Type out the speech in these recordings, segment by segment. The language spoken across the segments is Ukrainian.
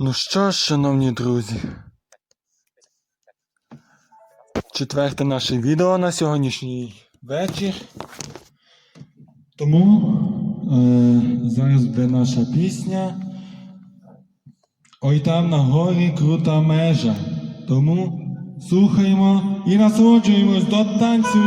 Ну що ж, шановні друзі. Четверте наше відео на сьогоднішній вечір. Тому е, зараз буде наша пісня. Ой там на горі крута межа. Тому слухаємо і насолоджуємось до танцю.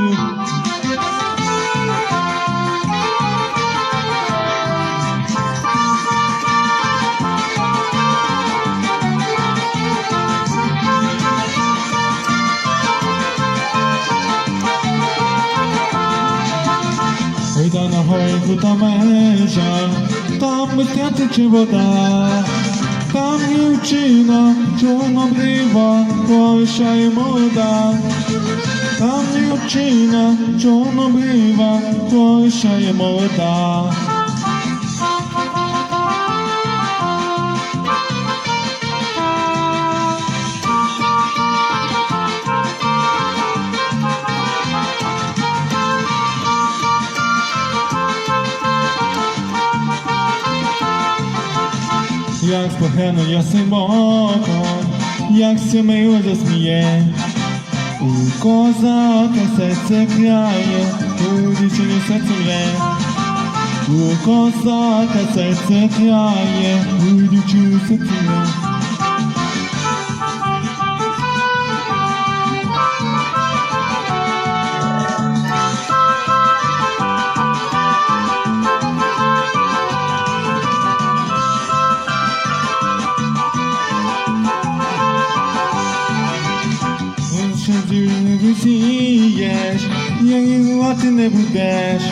Ой, та на горі крута межа, там бистя тече вода, там дівчина чорнобрива, порішає мода, там дівчина чорнобрива, порішає молода. Як спогано ясним боком, як сімею засміє, у козака серце кряє, у дівчині серце вре, у козака серце кряє, у дівчині серце мре. як іграти не будеш.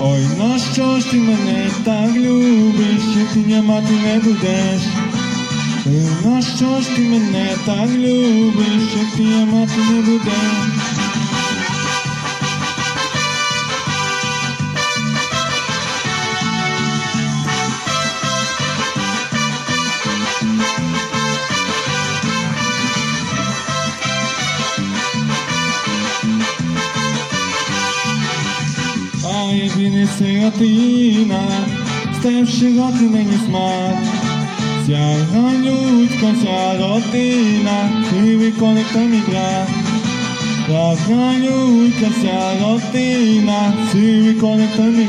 Ой, на що ж ти мене так любиш, як ти не мати не будеш? Ой, на що ж ти мене так любиш, як ти не мати не будеш? сиротина, стевши роки мені смак. Ця галютка, сиротина, кривий коник та мій брат. Та галютка, сиротина, сивий коник та мій.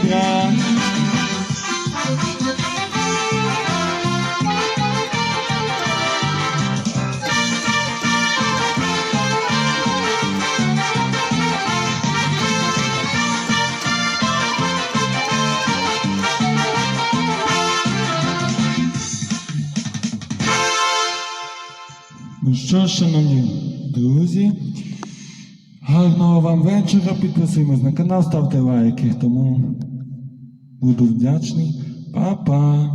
Ну що, шановні друзі, гарного вам вечора. Підписуємось на канал, ставте лайки, тому буду вдячний. Па-па!